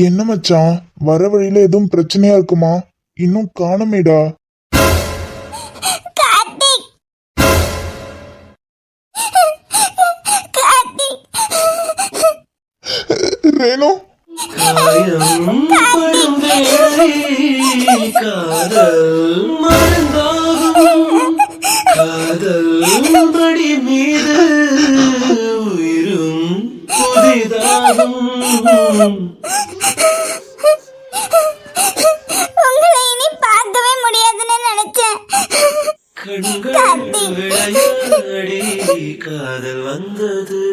என்ன மச்சான்? வர வழியில எதுவும் பிரச்சனையா இருக்குமா? இன்னும் காணமேடா. கார்த்திக். கார்த்திக். ரேணு? காதல் மறந்தாகும் காதல் உங்களை இனி பார்க்கவே முடியாதுன்னு நினைச்சேன். காதல் வந்தது.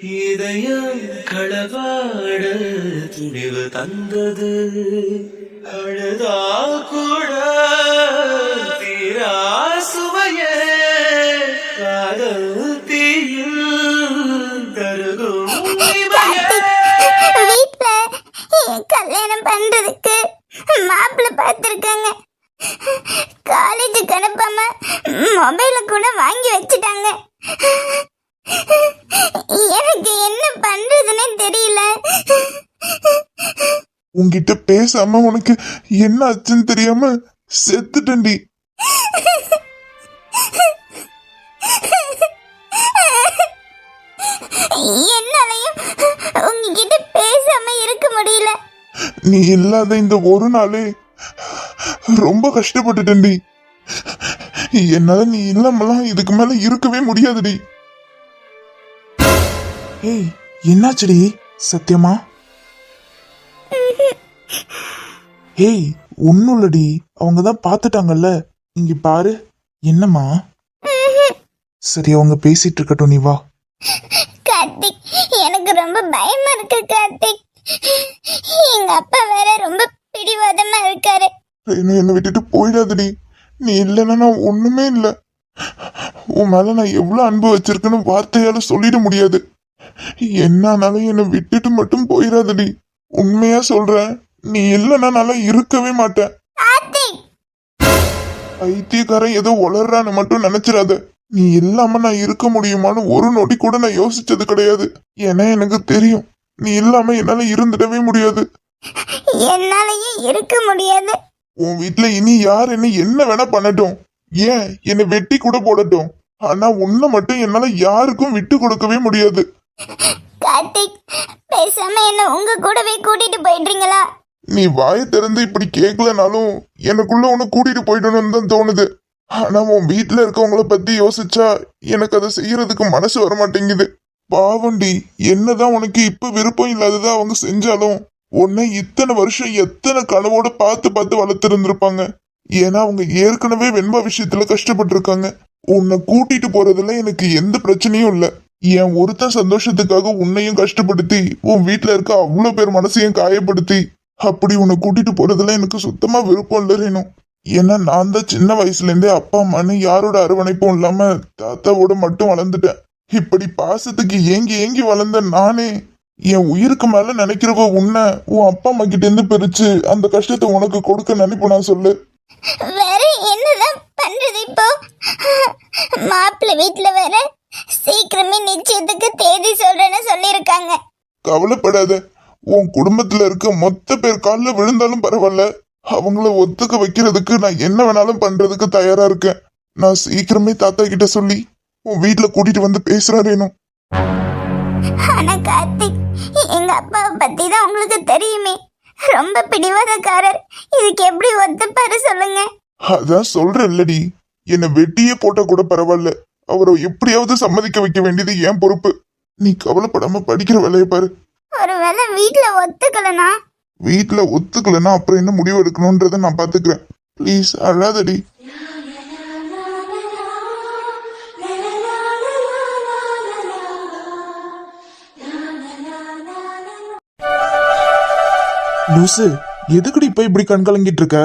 இதயம் களவாட துணிவு தந்தது. அழுதா கூட தீரா சுவையே. காதல் கல்யாணம் பண்றதுக்கு மாப்பிள்ளை பார்த்துருக்காங்க. காலேஜுக்கு அனுப்பாம மொபைல கூட வாங்கி வச்சுட்டாங்க. எனக்கு என்ன பண்றதுன்னே தெரியல. உன்கிட்ட பேசாம உனக்கு என்ன ஆச்சுன்னு தெரியாம செத்துட்டேன்டி. என்னாலையும் உங்ககிட்ட நீ இல்லாத இந்த ஒரு நாளே ரொம்ப கஷ்டப்பட்டுட்டேன்டி. என்னால நீ இல்லாமலாம் இதுக்கு மேல இருக்கவே முடியாதுடி. ஏய் என்னாச்சுடி சத்தியமா ஏய் ஒன்னும் இல்லடி. அவங்க தான் பார்த்துட்டாங்கல்ல. இங்க பாரு என்னம்மா? சரி அவங்க பேசிட்டு இருக்கட்டும் நீ வா. கார்த்திக் எனக்கு ரொம்ப பயமா இருக்கு கார்த்திக். ரொம்ப பிடிவாதமா இருக்காரு. ரேணு என்னை விட்டுட்டு போயிடாதடி. நீ இல்லைன்னா நான் ஒண்ணுமே இல்ல. உன் மேல நான் எவ்வளவு அன்பு வச்சிருக்கேன்னு வார்த்தையால சொல்லிட முடியாது. என்னானாலும் என்னை விட்டுட்டு மட்டும் போயிடாதடி. உண்மையா சொல்றேன் நீ இல்லைன்னா நல்லா இருக்கவே மாட்டேன். கார்த்திக் பைத்தியக்காரன் ஏதோ வளர்றான்னு மட்டும் நினைச்சிடாத. நீ இல்லாம நான் இருக்க முடியுமான்னு ஒரு நொடி கூட நான் யோசிச்சது கிடையாது. ஏன்னா எனக்கு தெரியும் நீ இல்லாம என்னால இருந்துடவே முடியாது. என்னாலயும் இருக்க முடியாது. உன் வீட்ல இனி யார் என்ன என்ன வேணா பண்ணட்டும். ஏன்? என்னை வெட்டி கூட போடட்டும். ஆனா உன்னை மட்டும் என்னால யாருக்கும் விட்டு கொடுக்கவே முடியாது. கார்த்திக் பேசாம என்ன உங்க கூடவே கூட்டிட்டு போயிடுறீங்களா? நீ வாயை திறந்து இப்படி கேட்கலனாலும் எனக்குள்ள உன்னை கூட்டிட்டு போயிடணும்னு தான் தோணுது. ஆனா உன் வீட்ல இருக்கவங்கள பத்தி யோசிச்சா எனக்கு அதை செய்யறதுக்கு மனசு வர மாட்டேங்குது பாவண்டி என்னதான் உனக்கு இப்ப விருப்பம் இல்லாததா அவங்க செஞ்சாலும் உன்னை இத்தனை வருஷம் எத்தனை கனவோட பார்த்து பார்த்து வளர்த்துருந்துருப்பாங்க. ஏன்னா அவங்க ஏற்கனவே வெண்பா விஷயத்துல கஷ்டப்பட்டிருக்காங்க. உன்னை கூட்டிட்டு போறதுல எனக்கு எந்த பிரச்சனையும் இல்ல. என் ஒருத்தன் சந்தோஷத்துக்காக உன்னையும் கஷ்டப்படுத்தி உன் வீட்டுல இருக்க அவ்வளவு பேர் மனசையும் காயப்படுத்தி அப்படி உன்னை கூட்டிட்டு போறதுல எனக்கு சுத்தமா விருப்பம் இல்லை ரேணு. ஏன்னா நான் தான் சின்ன வயசுல இருந்தே அப்பா அம்மான்னு யாரோட அரவணைப்பும் இல்லாம தாத்தாவோட மட்டும் வளர்ந்துட்டேன். இப்படி பாசத்துக்கு ஏங்கி ஏங்கி வளர்ந்த நானே என் உயிருக்கு மேல நினைக்கிறவ உன்னை உன் அப்பா அம்மா கிட்ட இருந்து பிரிச்சு அந்த கஷ்டத்தை உனக்கு கொடுக்க நினைப்பு நான் சொல்லு. வேற என்னதான் பண்றது இப்போ? மாப்பிள்ளை வீட்ல வேற சீக்கிரமே நிச்சயத்துக்கு தேதி சொல்றேன்னு சொல்லியிருக்காங்க. கவலைப்படாத. உன் குடும்பத்துல இருக்க மொத்த பேர் காலில் விழுந்தாலும் பரவாயில்ல. அவங்கள ஒத்துக்க வைக்கிறதுக்கு நான் என்ன வேணாலும் பண்றதுக்கு தயாரா இருக்கேன். நான் சீக்கிரமே தாத்தா கிட்ட சொல்லி உன் வீட்ல கூட்டிட்டு வந்து பேசுறேன் ரேணு ஆனா கார்த்திக் எங்க அப்பாவை பத்தி தான் உங்களுக்கு தெரியுமே. ரொம்ப பிடிவாதக்காரர். இதுக்கு எப்படி ஒத்துப்பாரு சொல்லுங்க. அதான் சொல்றேன் இல்லடி என்னை வெட்டியே போட்டா கூட பரவாயில்ல. அவரை எப்படியாவது சம்மதிக்க வைக்க வேண்டியது என் பொறுப்பு. நீ கவலைப்படாம படிக்கிற வேலையை பாரு. ஒருவேளை வீட்ல ஒத்துக்கலனா? வீட்ல ஒத்துக்கலைன்னா அப்புறம் என்ன முடிவு எடுக்கணும்ன்றத நான் பாத்துக்கிறேன் ப்ளீஸ் அழாதடி. லூசு எதுக்குடி இப்ப இப்படி கண் கலங்கிட்டு இருக்க?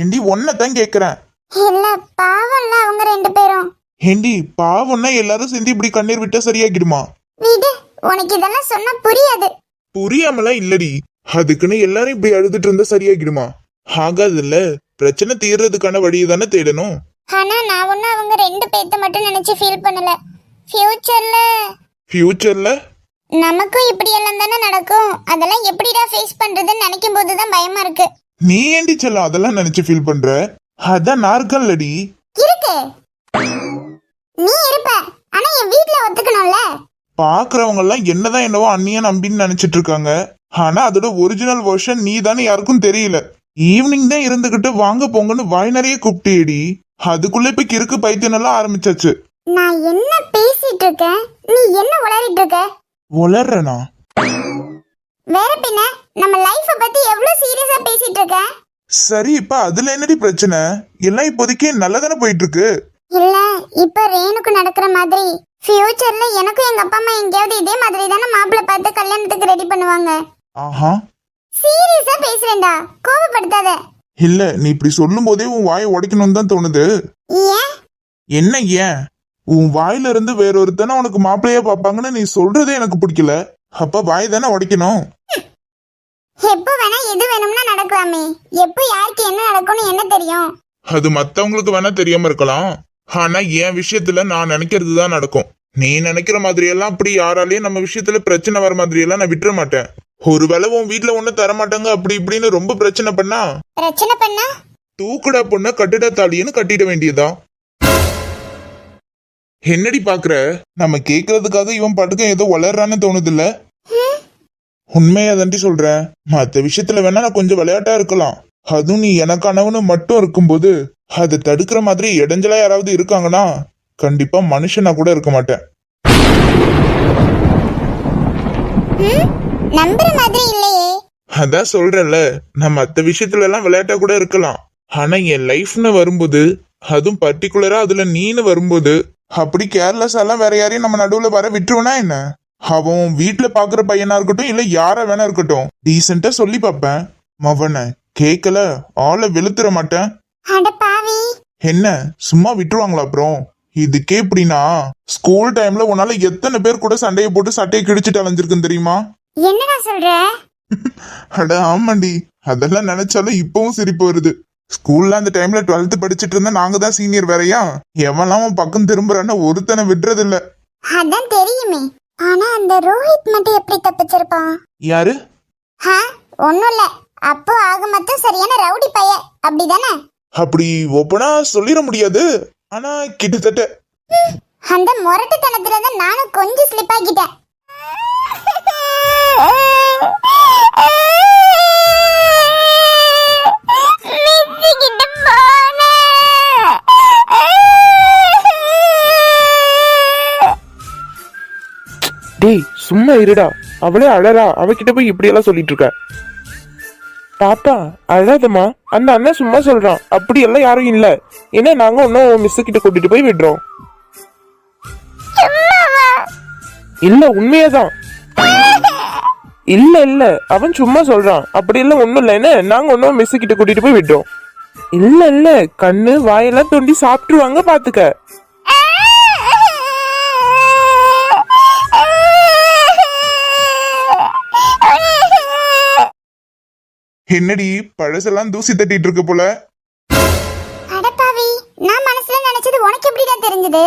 ஏண்டி தான் கேக்குறேன். இல்ல பாவம்ல அவங்க ரெண்டு பேரும். ஏண்டி பாவம்னா எல்லாரும் சேர்ந்து இப்படி கண்ணீர் விட்டா சரியாகிடுமா? விடு உனக்கு இதெல்லாம் சொன்னா புரியாது. புரியாமலாம் இல்லடி. அதுக்குன்னு எல்லாரும் இப்படி அழுதுட்டு இருந்தா சரியாகிடுமா? ஆகாதுல்ல பிரச்சனை தீர்றதுக்கான வழியை தானே தேடணும். ஆனா நான் ஒன்னும் அவங்க ரெண்டு பேர்த்த மட்டும் நினைச்சு ஃபீல் பண்ணல. ஃபியூச்சர்ல ஃபியூச்சர்ல நமக்கும் இப்படி எல்லாம் தானே நடக்கும்? அதெல்லாம் எப்படிடா ஃபேஸ் பண்றதுன்னு நினைக்கும் போது தான் பயமா இருக்கு. நீ ஏண்டி செல்லம் அதெல்லாம் நினைச்சு ஃபீல் பண்ற? அதான் இருக்கேன்லடி இருக்கு. நீ இருப்ப. ஆனா என் வீட்ல ஒத்துக்கணும்ல. பாக்குறவங்க எல்லாம் என்னதான் என்னவோ அண்ணியா நம்பின்னு நினைச்சிட்டு இருக்காங்க. ஆனா அதோட ஒரிஜினல் வெர்ஷன் நீ தானே யாருக்கும் தெரியல. ஈவினிங் தான் இருந்துகிட்டு வாங்க போங்கன்னு வாய் நிறைய கூப்பிட்டேடி. அதுக்குள்ள இப்ப கிறுக்கு பைத்தியம் எல்லாம் ஆரம்பிச்சாச்சு. நான் என்ன பேசிட்டு இருக்கேன்? நீ என்ன உளறிட்டு இருக்க? உளறனா வேற பின்ன நம்ம லைஃப பத்தி எவ்வளவு சீரியஸா பேசிட்டு இருக்க? சரி இப்ப அதுல என்னடி பிரச்சனை? எல்லாம் இப்போதைக்கு நல்லதானே போயிட்டு இருக்கு இல்ல இப்ப ரேணுக்கு நடக்கிற மாதிரி ஃபியூச்சர்ல எனக்கும் எங்க அப்பா அம்மா எங்கேயாவது இதே மாதிரி தானே மாப்பிள்ளை பார்த்து கல்யாணத்துக்கு ரெடி பண்ணுவாங்க. ஆஹா. சீரியஸா பேசுறேன்டா கோவப்படுத்தாத. இல்ல நீ இப்படி சொல்லும் போதே உன் வாயை உடைக்கணும்னு தான் தோணுது. ஏன்? என்ன ஏன்? உன் வாயில இருந்து வேற ஒருத்தனை உனக்கு மாப்பிள்ளையா பாப்பாங்கன்னு நீ சொல்றதே எனக்கு பிடிக்கல. அப்ப வாய் தானே உடைக்கணும். எப்போ வேணா எது வேணும்னா நடக்கலாமே எப்போ யாருக்கு என்ன நடக்கும்னு என்ன தெரியும்? அது மத்தவங்களுக்கு வேணா தெரியாம இருக்கலாம். ஆனா என் விஷயத்துல நான் நினைக்கிறது தான் நடக்கும். நீ நினைக்கிற மாதிரி எல்லாம் அப்படி யாராலையும் நம்ம விஷயத்துல பிரச்சனை வர மாதிரி எல்லாம் நான் விட்டுற மாட்டேன். ஒருவேளை உன் வீட்டுல ஒண்ணும் தர மாட்டாங்க அப்படி இப்படின்னு ரொம்ப பிரச்சனை பண்ணா? பிரச்சனை பண்ணா? தூக்குடா பொண்ண கட்டுடா தாலின்னு கட்டிட வேண்டியதா என்னடி பாக்குற? நம்ம கேக்குறதுக்காக இவன் பாட்டுக்கு ஏதோ வளர்றான்னு தோணுது இல்ல உண்மையா தாண்டி சொல்றேன் மத்த விஷயத்துல வேணா நான் கொஞ்சம் விளையாட்டா இருக்கலாம். அதுவும் நீ எனக்கானவனு மட்டும் இருக்கும்போது அதை தடுக்கிற மாதிரி இடைஞ்சலா யாராவது இருக்காங்கன்னா கண்டிப்பா மனுஷனா கூட இருக்க மாட்டேன். ம்? நம்புற மாதிரி இல்லையே. அதான் சொல்றேன்ல நான் மத்த விஷயத்துல எல்லாம் விளையாட்டா கூட இருக்கலாம். ஆனா என் லைஃப்னு வரும்போது அதுவும் பர்டிகுலரா அதுல நீன்னு வரும்போது அப்படி கேர்லெஸ் எல்லாம் வேற யாரையும் நம்ம நடுவுல வர விட்டுருவனா என்ன? அவன் வீட்டுல பாக்குற பையனா இருக்கட்டும் இல்ல யாரா வேணா இருக்கட்டும் டீசெண்டா சொல்லி பார்ப்பேன். மவன கேக்கல? ஆளை வெளுத்துற மாட்டேன். என்ன? சும்மா விட்டுருவாங்களா அப்புறம்? இதுக்கே இப்படின்னா? ஸ்கூல் டைம்ல உன்னால எத்தனை பேர் கூட சண்டையை போட்டு சட்டையை கிழிச்சிட்டு அலைஞ்சிருக்குன்னு தெரியுமா? என்னடா சொல்ற? அட ஆமாண்டி அதெல்லாம் நினைச்சாலும் இப்பவும் சிரிப்பு வருது. ஸ்கூல்ல அந்த டைம்ல டுவெல்த் படிச்சிட்டு இருந்தா நாங்க தான் சீனியர் வேறயா? எவன்லாம் அவன் பக்கம் திரும்புறான்னு ஒருத்தனை விடுறது இல்ல அதான் தெரியுமே. ஆனா அந்த ரோஹித் மட்டும் எப்படி தப்பிச்சிருப்பான்? யாரு? ஹா ஒண்ணும் இல்ல. அப்போ ஆக மொத்தம் சரியான ரவுடி பைய அப்படிதானே? அப்படி ஓப்பனா சொல்லிட முடியாது. ஆனா கிட்டத்தட்ட. அந்த முரட்டுத்தனத்துல தான் நானும் கொஞ்சம் ஸ்லிப் ஆகிட்டேன். சும்மா இருடா. அவளே அழறா. அவகிட்ட போய் இப்படி எல்லாம் சொல்லிட்டு இருக்க. பாப்பா அழாதம்மா. அந்த அண்ணன் சும்மா சொல்றான். அப்படி எல்லாம் யாரும் இல்ல. ஏன்னா நாங்க ஒன்னும் மிஸ் கிட்ட கூட்டிட்டு போய் விடுறோம். இல்ல உண்மையாதான். இல்ல இல்ல. அவன் சும்மா சொல்றான். அப்படி எல்லாம் ஒண்ணும் இல்லைன்னு நாங்க ஒன்னும் மிஸ் கிட்ட கூட்டிட்டு போய் விடுறோம். இல்ல இல்ல. கண்ணு வாயெல்லாம் தோண்டி சாப்பிட்டுருவாங்க பாத்துக்க. என்னடி பழசெல்லாம் தூசி தட்டிட்டு இருக்கு போல? அடப்பாவி நான் மனசுல நினைச்சது உனக்கு எப்படிடா தெரிஞ்சது?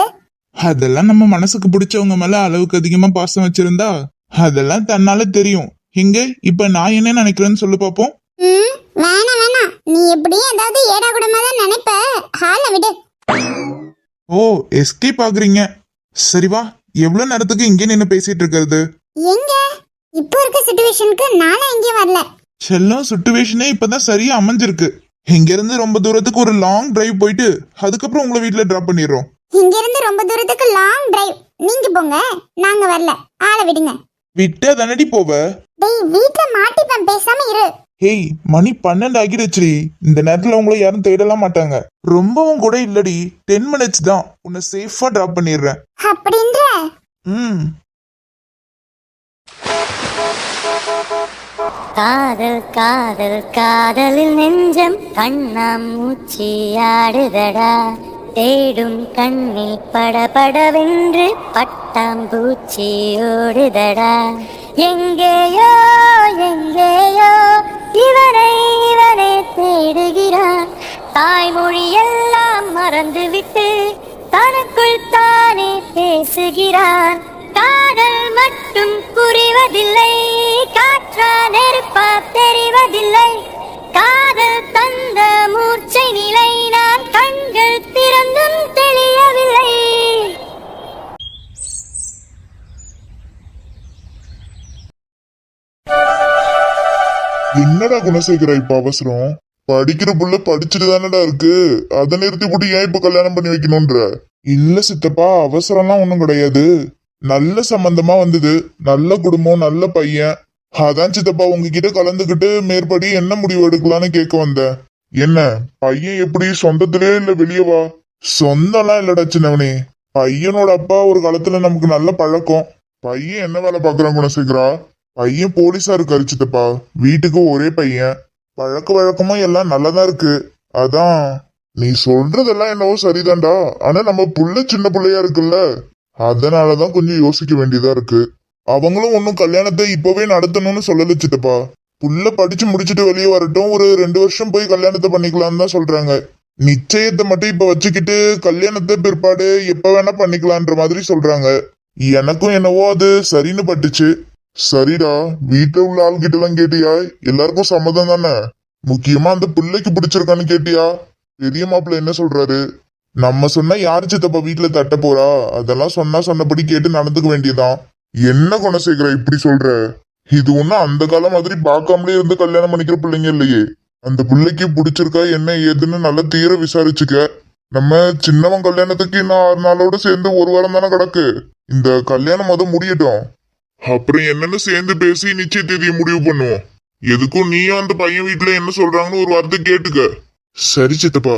அதெல்லாம் நம்ம மனசுக்கு பிடிச்சவங்க மேல அளவுக்கு அதிகமா பாசம் வச்சிருந்தா அதெல்லாம் தன்னால தெரியும். எங்க? இப்ப நான் என்ன நினைக்கிறேன்னு சொல்லு பாப்போம். ம் வேணாம் வேணாம். நீ எப்படியும் ஏதாவது ஏடா கூடமா தான் நினைப்ப. ஹால விடு. ஓ எஸ்கேப் ஆகுறீங்க. சரி வா எவ்வளவு நேரத்துக்கு இங்கே நின்னு பேசிட்டு இருக்கிறது? எங்க? இப்போ இருக்க சுச்சுவேஷனுக்கு நானும் எங்கேயும் வரல. செல்லம் சுச்சுவேஷனே இப்பதான் சரியா அமைஞ்சிருக்கு. இங்க இருந்து ரொம்ப தூரத்துக்கு ஒரு லாங் டிரைவ் போயிட்டு அதுக்கப்புறம் உங்களை வீட்ல டிராப் பண்ணிடுறோம். இங்க இருந்து ரொம்ப தூரத்துக்கு லாங் டிரைவ் நீங்க போங்க நாங்க வரல. ஆளை விடுங்க. விட்டா தானடி போவ? டேய் வீட்ல மாட்டிப்பேன் பேசாம இரு. ஹேய் மணி பன்னெண்டு ஆகிடுச்சுடி. இந்த நேரத்துல உங்களை யாரும் தேடலாம் மாட்டாங்க. ரொம்பவும் கூட இல்லடி. டென் மினிட்ஸ் தான். உன்னை சேஃபா டிராப் பண்ணிடுறேன். அப்படின்ற? ம். காதல் காதல் காதலில் நெஞ்சம் கண்ணாம் மூச்சியாடுதடா தேடும் கண்ணில் படபடவென்று பட்டாம்பூச்சி ஓடுதடா. எங்கேயோ எங்கேயோ இவனை இவனை தேடுகிறான் தாய்மொழியெல்லாம் மறந்துவிட்டு தனக்குள் தானே பேசுகிறான். காதல் மட்டும் புரிவதில்லை காட்டு காற்றா நெருப்பா தெரிவதில்லை. காதல் தந்த மூர்ச்சை நிலை நான் கண்கள் திறந்தும் தெளியவில்லை. என்னடா குணசேகரா இப்ப அவசரம்? படிக்கிற புள்ள படிச்சுட்டு தானடா இருக்கு. அதை நிறுத்தி போட்டு ஏன் இப்ப கல்யாணம் பண்ணி வைக்கணும்ன்ற? இல்ல சித்தப்பா அவசரம்லாம் ஒண்ணும் கிடையாது. நல்ல சம்பந்தமா வந்தது. நல்ல குடும்பம் நல்ல பையன். அதான் சித்தப்பா உங்ககிட்ட கலந்துக்கிட்டு மேற்படி என்ன முடிவு எடுக்கலாம்னு கேட்க வந்தேன். என்ன பையன் எப்படி சொந்தத்திலே இல்ல வெளியவா சொந்தம்லாம் இல்லடா சின்னவனே. பையனோட அப்பா ஒரு காலத்துல நமக்கு நல்ல பழக்கம். பையன் என்ன வேலை பாக்குறான் குணசேகரா? பையன் போலீஸா இருக்காரு சித்தப்பா. வீட்டுக்கு ஒரே பையன். பழக்க வழக்கமும் எல்லாம் நல்லதா இருக்கு. அதான் நீ சொல்றதெல்லாம் என்னவோ சரிதான்டா. ஆனா நம்ம புள்ள சின்ன பிள்ளையா இருக்குல்ல. அதனாலதான் கொஞ்சம் யோசிக்க வேண்டியதா இருக்கு. அவங்களும் ஒன்றும் கல்யாணத்தை இப்போவே நடத்தணும்னு சொல்லல சித்தப்பா. புள்ள படிச்சு முடிச்சுட்டு வெளியே வரட்டும். ஒரு ரெண்டு வருஷம் போய் கல்யாணத்தை பண்ணிக்கலாம்னு தான் சொல்றாங்க. நிச்சயத்தை மட்டும் இப்ப வச்சுக்கிட்டு கல்யாணத்தை பிற்பாடு எப்ப வேணா பண்ணிக்கலான்ற மாதிரி சொல்றாங்க. எனக்கும் என்னவோ அது சரின்னு பட்டுச்சு. சரிடா வீட்டுல உள்ள ஆள்கிட்ட எல்லாம் கேட்டியா? எல்லாருக்கும் சம்மதம் தானே? முக்கியமா அந்த பிள்ளைக்கு பிடிச்சிருக்கான்னு கேட்டியா? பெரிய மாப்பிள்ள என்ன சொல்றாரு? நம்ம சொன்னா யாரு சித்தப்பா வீட்டுல தட்ட போறா அதெல்லாம் சொன்னா சொன்னபடி கேட்டு நடந்துக்க வேண்டியதான் என்ன குணசேகர இப்படி சொல்ற? இது ஒன்னும் அந்த காலம் மாதிரி பார்க்காமலே இருந்து கல்யாணம் பண்ணிக்கிற பிள்ளைங்க இல்லையே. அந்த பிள்ளைக்கு பிடிச்சிருக்கா என்ன ஏதுன்னு நல்லா தீர விசாரிச்சுக்க. நம்ம சின்னவன் கல்யாணத்துக்கு இன்னும் ஆறு நாளோட சேர்ந்து ஒரு வாரம் தானே கிடக்கு. இந்த கல்யாணம் மதம் முடியட்டும். அப்புறம் என்னன்னு சேர்ந்து பேசி நிச்சய தேதியை முடிவு பண்ணுவோம். எதுக்கும் நீயும் அந்த பையன் வீட்டுல என்ன சொல்றாங்கன்னு ஒரு வார்த்தை கேட்டுக்க. சரி சித்தப்பா.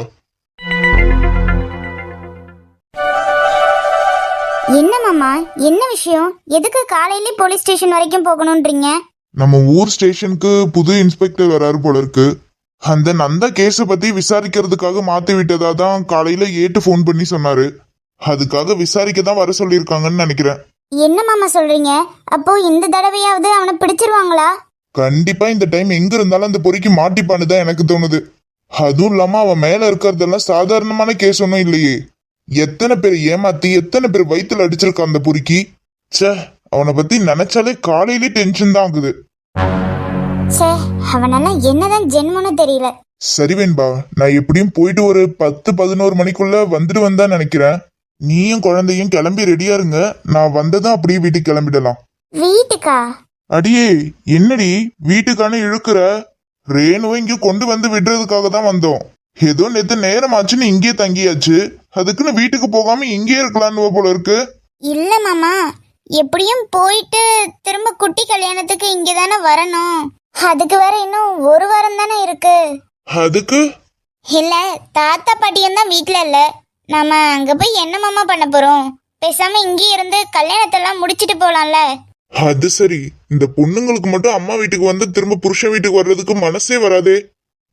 என்ன மாமா என்ன விஷயம்? எதுக்கு காலையிலே போலீஸ் ஸ்டேஷன் வரைக்கும் போகணுன்றீங்க? நம்ம ஊர் ஸ்டேஷனுக்கு புது இன்ஸ்பெக்டர் வராரு போல இருக்கு. அந்த நந்தா கேஸ பத்தி விசாரிக்கிறதுக்காக மாத்தி விட்டதா தான் காலையில ஏட்டு ஃபோன் பண்ணி சொன்னாரு. அதுக்காக விசாரிக்க தான் வர சொல்லியிருக்காங்கன்னு நினைக்கிறேன். என்ன மாமா சொல்றீங்க? அப்போ இந்த தடவையாவது அவனை பிடிச்சிருவாங்களா? கண்டிப்பா இந்த டைம் எங்க இருந்தாலும் அந்த பொறிக்கு மாட்டிப்பான்னு தான் எனக்கு தோணுது. அதுவும் இல்லாம அவன் மேல இருக்கிறதெல்லாம் சாதாரணமான கேஸ் ஒன்றும் இல்லையே. எத்தனை பேர் ஏமாத்தி எத்தனை பேர் வயித்துல அடிச்சிருக்கான் அந்த பொறுக்கி? ச்சே அவனை பத்தி நினைச்சாலே காலையிலே டென்ஷன் தான் ஆகுது. அவனெல்லாம் என்னதான் ஜென்மனு தெரியல. சரி வேண்பா நான் எப்படியும் போயிட்டு ஒரு பத்து பதினோரு மணிக்குள்ள வந்துடுவேன் தான் நினைக்கிறேன். நீயும் குழந்தையும் கிளம்பி ரெடியா இருங்க. நான் வந்ததும் அப்படியே வீட்டுக்கு கிளம்பிடலாம். வீட்டுக்கா? அடியே என்னடி வீட்டுக்கான இழுக்கிற? ரேணுவை இங்க கொண்டு வந்து விடுறதுக்காக தான் வந்தோம். ஏதோ நேத்து நேரம் ஆச்சுன்னு இங்கேயே தங்கியாச்சு. அதுக்குன்னு வீட்டுக்கு போகாம இங்கேயே இருக்கலான்னு போல இருக்கு. இல்ல மாமா எப்படியும் போயிட்டு திரும்ப குட்டி கல்யாணத்துக்கு இங்க தானே வரணும். அதுக்கு வேற இன்னும் ஒரு வாரம் தானே இருக்கு. அதுக்கு? இல்ல தாத்தா பாட்டியும் தான் வீட்ல இல்ல. நாம அங்க போய் என்ன மாமா பண்ண போறோம்? பேசாம இங்கேயே இருந்து கல்யாணத்தெல்லாம் முடிச்சிட்டு போலாம்ல. அது சரி. இந்த பொண்ணுங்களுக்கு மட்டும் அம்மா வீட்டுக்கு வந்து திரும்ப புருஷன் வீட்டுக்கு வர்றதுக்கு மனசே வராதே.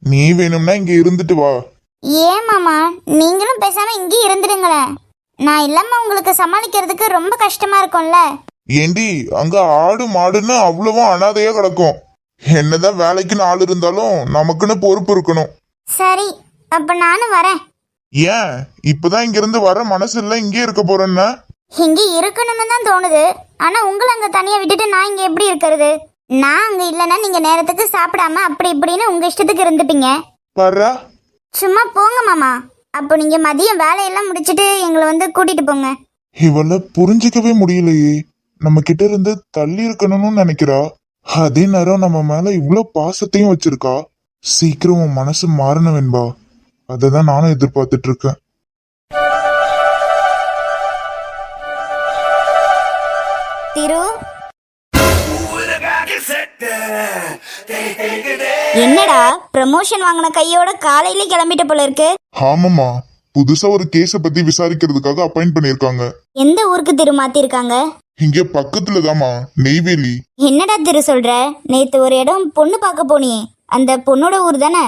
நீ வேணும்னா இங்க இருந்துட்டு வா. ஏன் மாமா? நீங்களும் பேசாம இங்கேயே இருந்துடுங்களேன் நான் இல்லாம உங்களுக்கு சமாளிக்கிறதுக்கு ரொம்ப கஷ்டமா இருக்கும்ல. ஏண்டி அங்க ஆடு மாடுன்னு அவ்வளவும் அனாதையா கிடக்கும். என்னதான் வேலைக்குன்னு ஆள் இருந்தாலும் நமக்குன்னு பொறுப்பு இருக்கணும். சரி அப்ப நானும் வரேன். ஏன்? இப்பதான் இங்க இருந்து வர மனசு இல்ல இங்கே இருக்க போறேன்னா? இங்க இருக்கணும்னு தான் தோணுது. ஆனா உங்களை அங்க தனியா விட்டுட்டு நான் இங்க எப்படி இருக்கிறது? நான் அங்க இல்லைன்னா நீங்க நேரத்துக்கு சாப்பிடாம அப்படி இப்படின்னு உங்க இஷ்டத்துக்கு இருந்துப்பீங்க பாரா சும்மா போங்க மாமா. அப்போ நீங்க மதியம் வேலையெல்லாம் முடிச்சிட்டு எங்களை வந்து கூட்டிட்டு போங்க. இவள புரிஞ்சுக்கவே முடியலையே. நம்ம கிட்ட இருந்து தள்ளி இருக்கணும்னு நினைக்கிறா? அதே நேரம் நம்ம மேல இவ்வளோ பாசத்தையும் வச்சிருக்கா? சீக்கிரம் உன் மனசு மாறணும் வெண்பா அததான் நானும் எதிர்பார்த்துட்டு இருக்கேன். என்னடா ப்ரமோஷன் வாங்கின கையோட காலையில கிளம்பிட்ட போல இருக்கு. ஆமாமா புதுசா ஒரு கேஸ பத்தி விசாரிக்கிறதுக்காக அப்பாயிண்ட் பண்ணிருக்காங்க எந்த ஊருக்கு திரு மாத்திருக்காங்க? இங்க பக்கத்துல தாமா நெய்வேலி. என்னடா திரு சொல்ற? நேத்து ஒரு இடம் பொண்ணு பார்க்க போனியே. அந்த பொண்ணோட ஊர் தானே?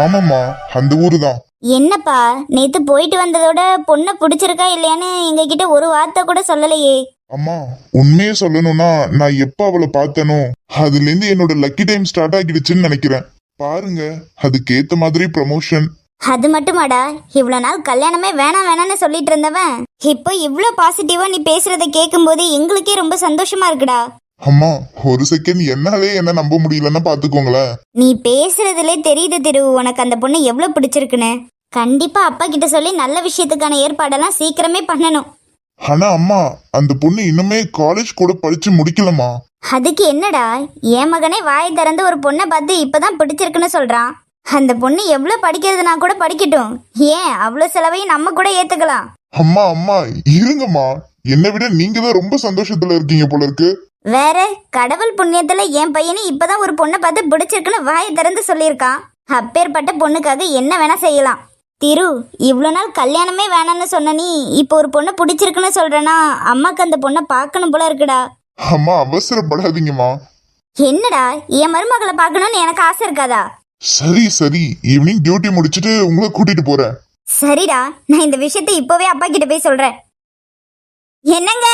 ஆமாமா அந்த ஊரு தான் என்னப்பா நேத்து போயிட்டு வந்ததோட பொண்ணை பிடிச்சிருக்கா இல்லையான்னு எங்ககிட்ட ஒரு வார்த்தை கூட சொல்லலையே. அம்மா உண்மையை சொல்லணும்னா நான் எப்ப அவளை பார்த்தனோ அதுல இருந்து என்னோட லக்கி டைம் ஸ்டார்ட் ஆகிடுச்சுன்னு நினைக்கிறேன். பாருங்க அதுக்கு ஏத்த மாதிரி ப்ரமோஷன் அது மட்டுமாடா இவ்வளவு நாள் கல்யாணமே வேணாம் வேணாம்னு சொல்லிட்டு இருந்தவன். இப்போ இவ்ளோ பாசிட்டிவா நீ பேசுறத கேட்கும்போது எங்களுக்கே ரொம்ப சந்தோஷமா இருக்குடா. அம்மா ஒரு செகண்ட் என்னாலே என்ன நம்ப முடியலன்னா பாத்துக்கோங்களேன் நீ பேசுறதுலே தெரியுது திரு உனக்கு அந்த பொண்ணு எவ்வளவு பிடிச்சிருக்குன்னு. கண்டிப்பா அப்பா கிட்ட சொல்லி நல்ல விஷயத்துக்கான ஏற்பாடெல்லாம் சீக்கிரமே பண்ணணும். ஆனா அம்மா அந்த பொண்ணு இன்னுமே காலேஜ் கூட படிச்சு முடிக்கலமா அதுக்கு என்னடா? என் மகனே வாய் திறந்து ஒரு பொண்ணை பார்த்து இப்பதான் பிடிச்சிருக்குன்னு சொல்றான். அந்த பொண்ணு எவ்வளவு படிக்கிறதுனா கூட படிக்கட்டும். ஏன் அவ்வளவு செலவையும் நம்ம கூட ஏத்துக்கலாம்? அம்மா அம்மா இருங்கம்மா. என்னை விட நீங்க தான் ரொம்ப சந்தோஷத்துல இருக்கீங்க போல இருக்கு. வேற கடவுள் புண்ணியத்துல என் பையனே இப்பதான் ஒரு பொண்ணை பார்த்து பிடிச்சிருக்குன்னு வாயை திறந்து சொல்லியிருக்கான். அப்பேற்பட்ட பொண்ணுக்காக என்ன வேணா செய்யலாம். திரு இவ்வளோ நாள் கல்யாணமே வேணாம்னு சொன்ன நீ இப்போ ஒரு பொண்ணை பிடிச்சிருக்குன்னு சொல்கிறேன்னா அம்மாக்கு அந்த பொண்ணை பார்க்கணும் போல இருக்குடா அம்மா அவசரப்படாதீங்கம்மா என்னடா என் மருமகளை பார்க்கணும்னு எனக்கு ஆசை இருக்காதா சரி சரி ஈவினிங் டியூட்டி முடிச்சிட்டு உங்களை கூட்டிட்டு போறேன் சரிடா நான் இந்த விஷயத்தை இப்போவே அப்பா கிட்ட போய் சொல்கிறேன் என்னங்க